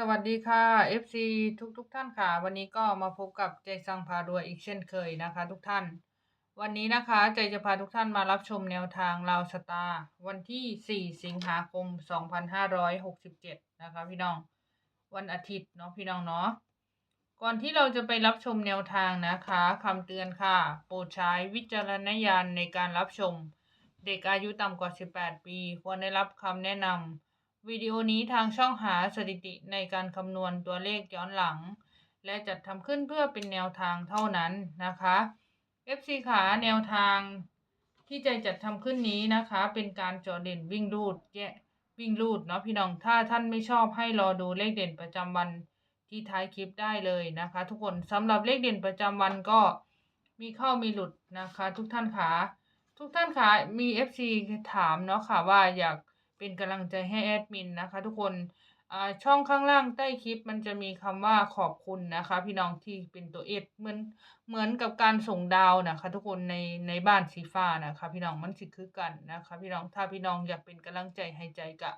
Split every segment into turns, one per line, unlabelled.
สวัสดีค่ะ FC ทุกทุกๆท่านค่ะ วันนี้ก็มาพบกับใจซังพารวยอีกเช่นเคยนะคะ ทุกท่าน วันนี้นะคะใจจะพาทุกท่านมารับชมแนวทางลาวสตาร์วันที่ 4 สิงหาคม 2567 นะคะ พี่น้อง วันอาทิตย์เนาะพี่น้องเนาะก่อนที่เราจะไปรับชมแนวทางนะคะคำเตือนค่ะ โปรดใช้วิจารณญาณในการรับชม เด็กอายุต่ำกว่า 18 ปี ควรได้รับคำแนะนำ วิดีโอนี้ทางช่องหาสถิติในการคำนวณตัวเลขย้อนหลัง และจัดทำขึ้นเพื่อเป็นแนวทางเท่านั้นนะคะ FC ขาแนวทางที่ใจจัดทำขึ้นนี้นะคะ เป็นการจอเด่นวิ่งรูดแยะวิ่งรูดเนาะพี่น้องถ้าท่านไม่ชอบให้รอดูเลขเด่นประจำวันที่ท้ายคลิปได้เลยนะคะ ทุกคนสำหรับเลขเด่นประจำวันก็มีเข้ามีหลุดนะคะ ทุกท่านขาทุกท่านขามี FC ถามเนาะค่ะว่าอยาก เป็นกำลังใจให้แอดมินนะคะ ทุกคนอ่าช่องข้างล่างใต้คลิปมันจะมีคำว่าขอบคุณนะคะ พี่น้องที่เป็นตัวเอดเหมือนเหมือนกับการส่งดาวนะคะ ทุกคนในในบ้านสีฟ้านะคะ พี่น้องมันสิคือกันนะคะ พี่น้องถ้าพี่น้องอยากเป็นกำลังใจให้ใจก็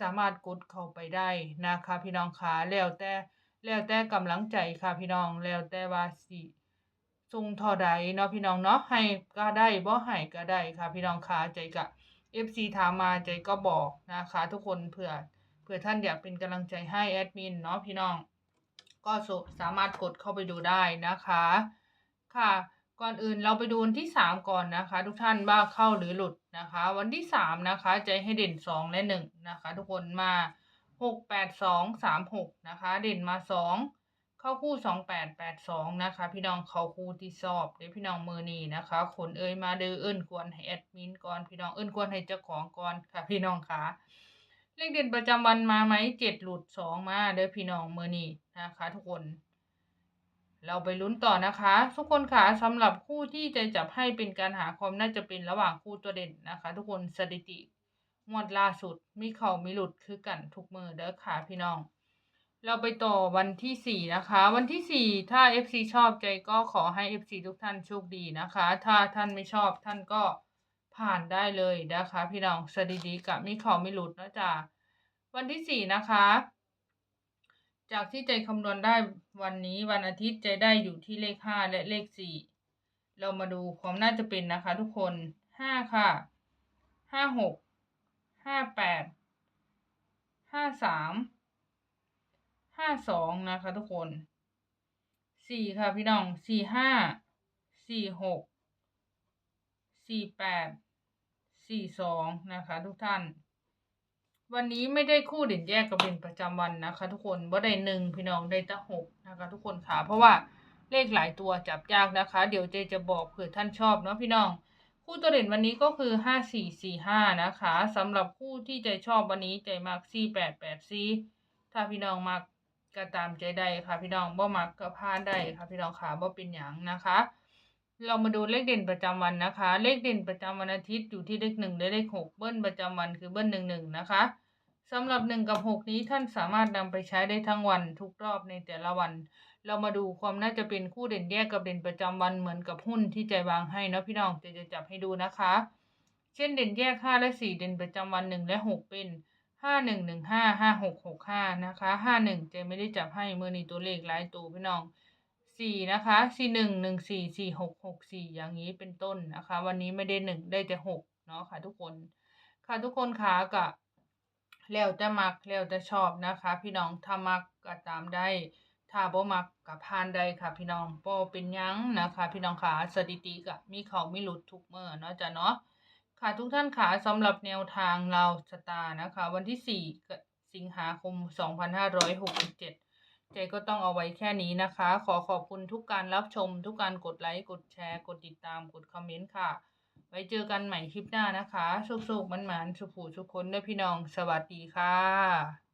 สามารถกดเข้าไปได้นะคะ พี่น้องขาแล้วแต่แล้วแต่กำลังใจค่ะพี่น้องแล้วแต่ว่าสิส่งท่าใดเนาะพี่น้องเนาะให้ก็ได้บ่ให้ก็ได้ค่ะ พี่น้องขาใจก็ FC ถามมาใจก็บอกนะคะ ทุกคนเผื่อเผื่อท่านอยากเป็นกำลังใจให้แอดมินเนาะพี่น้อง ก็สสามารถกดเข้าไปดูได้นะคะ ค่ะ ก่อนอื่นเราไปดูวันที่สามก่อนนะคะ ทุกท่านว่าเข้าหรือหลุดนะคะ วันที่สามนะคะ ใจให้เด่นสองและหนึ่งนะคะ ทุกคนมาหกแปดสองสามหกนะคะ เด่นมาสอง เข้าคู่สองแปดแปดสองนะคะ พี่น้องเข้าคู่ที่สอบเดี๋ยวพี่น้องมือนีนะคะขนเอ่ยมาเดือเอิ้นควรให้แอดมินก่อนพี่น้องเอิ้นควรให้เจ้าของก่อนค่ะ พี่น้องค่ะเลขเด่นประจำวันมาไหมเจ็ดหลุดสองมาเด้อพี่น้องมือนีนะคะ ทุกคนเราไปลุ้นต่อนะคะ ทุกคนค่ะสำหรับคู่ที่จะจับให้เป็นการหาความน่าจะเป็นระหว่างคู่ตัวเด่นนะคะ ทุกคนสถิติงวดล่าสุดมีเข่ามีหลุดคือกันทุกมือเด้อค่ะพี่น้อง เราไปต่อวันที่สี่นะคะ วันที่สี่ถ้า FC ชอบใจก็ขอให้ FC ทุกท่านโชคดีนะคะ ถ้าท่านไม่ชอบท่านก็ผ่านได้เลยนะคะ พี่น้องสถิติกับมีเข่ามีหลุดนะจ๊ะวันที่สี่นะคะ จากที่ใจคำนวณได้วันนี้วันอาทิตย์ใจได้อยู่ที่เลขห้าและเลขสี่เรามาดูความน่าจะเป็นนะคะ ทุกคนห้าค่ะห้าหกห้าแปด ห้าสองนะคะ ทุกคนสี่ค่ะพี่น้องสี่ห้าสี่หกสี่แปดสี่สองนะคะ ทุกท่าน วันนี้ไม่ได้คู่เด่นแยกกับเป็นประจำวันนะคะ ทุกคนว่าได้หนึ่งพี่น้องได้ตั้งหกนะคะ ทุกคนค่ะ เพราะว่าเลขหลายตัวจับยากนะคะ เดี๋ยวเจจะบอกเผื่อท่านชอบเนาะพี่น้อง คู่ตัวเด่นวันนี้ก็คือห้าสี่สี่ห้านะคะสำหรับคู่ที่ใจชอบวันนี้ใจมักสี่แปดแปดสี่ถ้าพี่น้องมัก ก็ตามใจได้ค่ะพี่น้องบ่มักก็พลาดได้ค่ะพี่น้องค่ะบ่เป็นหยังนะคะ เรามาดูเลขเด่นประจำวันนะคะ เลขเด่นประจำวันอาทิตย์อยู่ที่เลขหนึ่งและเลขหกเบิ้ลประจำวันคือเบิ้ลหนึ่งหนึ่งนะคะสำหรับหนึ่งกับหกนี้ท่านสามารถนำไปใช้ได้ทั้งวันทุกรอบในแต่ละวัน เรามาดูความน่าจะเป็นคู่เด่นแยกกับเด่นประจำวันเหมือนกับหุ้นที่ใจวางให้นะพี่น้องจะจะจับให้ดูนะคะ เช่นเด่นแยกห้าและสี่เด่นประจำวันหนึ่งและหกเป็น ห้าหนึ่งหนึ่งห้าห้าหกหกห้านะคะห้าหนึ่งใจไม่ได้จับให้มือนี้ตัวเลขหลายตัวพี่น้องสี่นะคะสี่หนึ่งหนึ่งสี่สี่หกหกสี่อย่างนี้เป็นต้นนะคะ วันนี้ไม่ได้หนึ่งได้แต่หกเนาะค่ะทุกคน ค่ะทุกคนค่ะกะแล้วแต่มักแล้วแต่ชอบนะคะ พี่น้องถ้ามักก็ตามได้ถ้าบ่มักกับพานได้ค่ะ พี่น้องบ่เป็นยังนะคะ พี่น้องขาสถิติก็มีเขาไมีหลุดทุกเมื่อเนาะจ้ะเนาะ ค่ะทุกท่านค่ะสำหรับแนวทางเราสตานะคะ วันที่ 4 สิงหาคม 2567 เจก็ต้องเอาไว้แค่นี้นะคะ ขอขอบคุณทุกการรับชม ทุกการกดไลค์กดแชร์ กดติดตามกดคอมเมนต์ค่ะ ไว้เจอกันใหม่คลิปหน้านะคะสุขๆมันหมานๆสุขๆทุกคนด้วยพี่น้อง สวัสดีค่ะ